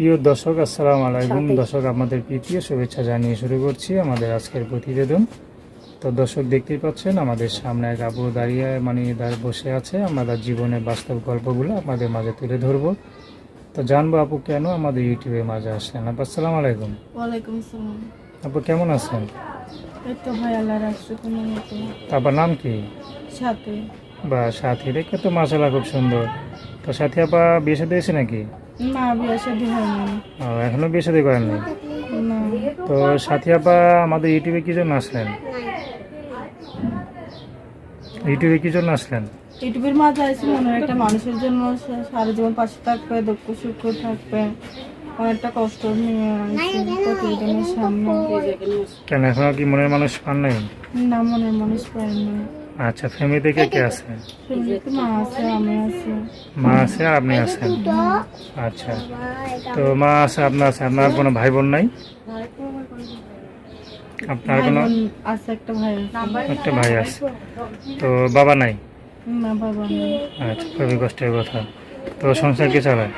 প্রিয় দর্শক আসসালাম আলাইকুম। দর্শক আমাদের প্রীতীয় শুভেচ্ছা জানিয়ে শুরু করছি আমাদের আজকের প্রতিবেদন। তো দর্শক দেখতেই পাচ্ছেন আমাদের সামনে এক আপু দাঁড়িয়ে মানে দাঁড়িয়ে বসে আছে। আমাদের জীবনের বাস্তব গল্পগুলো আপনাদের মাঝে তুলে ধরবো। তো জানব আপু কেন আমাদের ইউটিউবের মাঝে আসলেন? আপু আসসালাম আলাইকুম। ওয়ালাইকুম আসসালাম। আপু কেমন আছেন? এই তো ভাই আল্লাহ রাখছে কোনো মতো। আপনার নাম কি? সাথে। বা সাথী রেখে তো মাসালা খুব সুন্দর। তো সাথী আপা বিয়ে সাথে নাকি? না বিয়ে শাদি হয়নি। এখনও বিয়ে সাথে করেন নাই? না। তো সাথী আপা আমাদের ইউটিউবে কি জন্য আসলেন? ইউটিউবে কি জন্য আসলেন? ইউটিউবের মাঝে আছে মনে হয় একটা মানুষের জন্য সারা জীবন পাশে থাকবে দুঃখ সুখ থাকবে। অনেকটা কষ্ট নিয়ে প্রতিদিনের সামনে। কেন এখনও কি মনের মানুষ পান নাই? না মনের মানুষ পায় না আচ্ছা ফ্যামিলিতে কে কে আছে? মা আছে আর আপনি আছেন? আচ্ছা তো মা আছে, আপনার আছে, আপনার কোনো ভাই বোন নাই? আপনার কোনো? একটা ভাই আছে। তো বাবা নাই? আচ্ছা খুবই কষ্টের কথা। তো সংসার কে চালায়?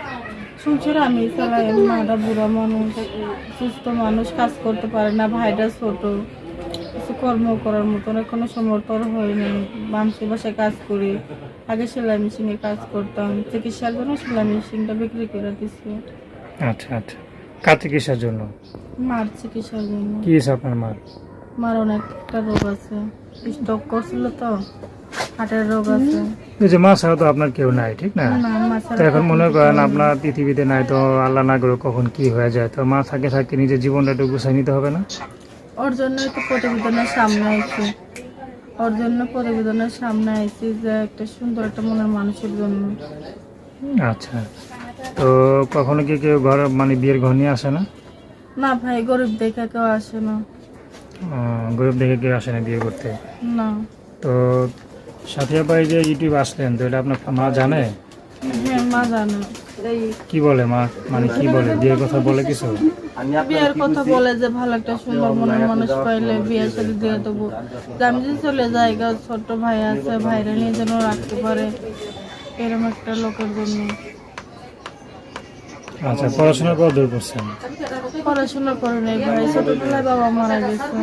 সংসার আমি চালাই, মাটা বুড়া মানুষ, সুস্থ মানুষ, কাজ করতে পারে না, ভাইটা ছোট। কিছু কর্ম করার মতন এখনও সমর্থন হয়নি মানুষের বাসায় কাজ করি। আগে সেলাই মেশিনে কাজ করতাম। চিকিৎসার জন্য সেলাই মেশিনটা বিক্রি করে দিছি। আচ্ছা আচ্ছা। কার চিকিৎসার জন্য? মার চিকিৎসার জন্য। কি আপনার মার? মার অনেকটা রোগ আছে। স্টক করছিল তো হার্টের রোগ আছে। এই যে মা ছাড়া তো আপনার কেউ নাই ঠিক না? না তো এখন মনে করেন আপনার পৃথিবীতে নাই তো আল্লাহ না করে কখন কি হয়ে যায়। তো মা থাকে থাকে নিজের জীবনটা একটু গুছাই নিতে হবে না? ওর জন্যই তো প্রতিবেদনের সামনে আইছি। ওর জন্য প্রতিবেদনের সামনে আইছি যে একটা সুন্দর একটা মনের মানুষের জন্য। আচ্ছা। তো কখনো কি কেউ ঘর মানে বিয়ের ঘর নিয়ে আসে না? না ভাই গরিব দেখে কেউ আসে না। গরিব দেখে কেউ আসে না বিয়ে করতে? না। তো সাথিয়া ভাই যে ইউটিউব আসলেন তো এটা আপনার মা জানে? হ্যাঁ মা জানে। কি বলে মা? মানে কি বলে? বিয়ের কথা বলে কিছু? বিয়ের কথা বলে যে ভালো একটা সুন্দর মনের মানুষ পাইলে বিয়ের সাথে দিয়ে দেবো। আমি যদি চলে যাই গা, ছোট্ট ভাই আছে ভাইরা নিয়ে যেন রাখতে পারে এরকম একটা লোকের জন্য। আচ্ছা পড়াশোনা কত দূর করছেন পড়াশোনা করে নেই ভাই ছোটবেলায় বাবা মারা গেছে।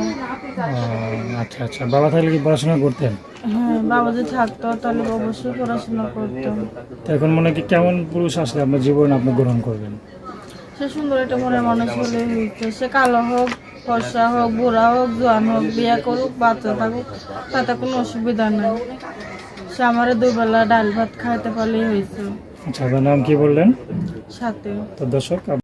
আচ্ছা আচ্ছা বাবা তাহলে কি পড়াশোনা করতেন? হ্যাঁ বাবা যদি থাকতো তাহলে অবশ্যই পড়াশোনা করতাম। তো এখন মনে কি কেমন পুরুষ আসলে আপনার জীবন আপনি গ্রহণ করবেন? সে সুন্দর একটা মনের মানুষ হলে হইতো। সে কালো হোক ফর্সা হোক বুড়া হোক জোয়ান হোক বিয়ে করুক বাচ্চা থাকুক তাতে কোনো অসুবিধা নেই। সে আমার দুবেলা ডাল ভাত খাইতে পারলেই হয়েছে আচ্ছা আপনার নাম কি বললেন? তো দর্শক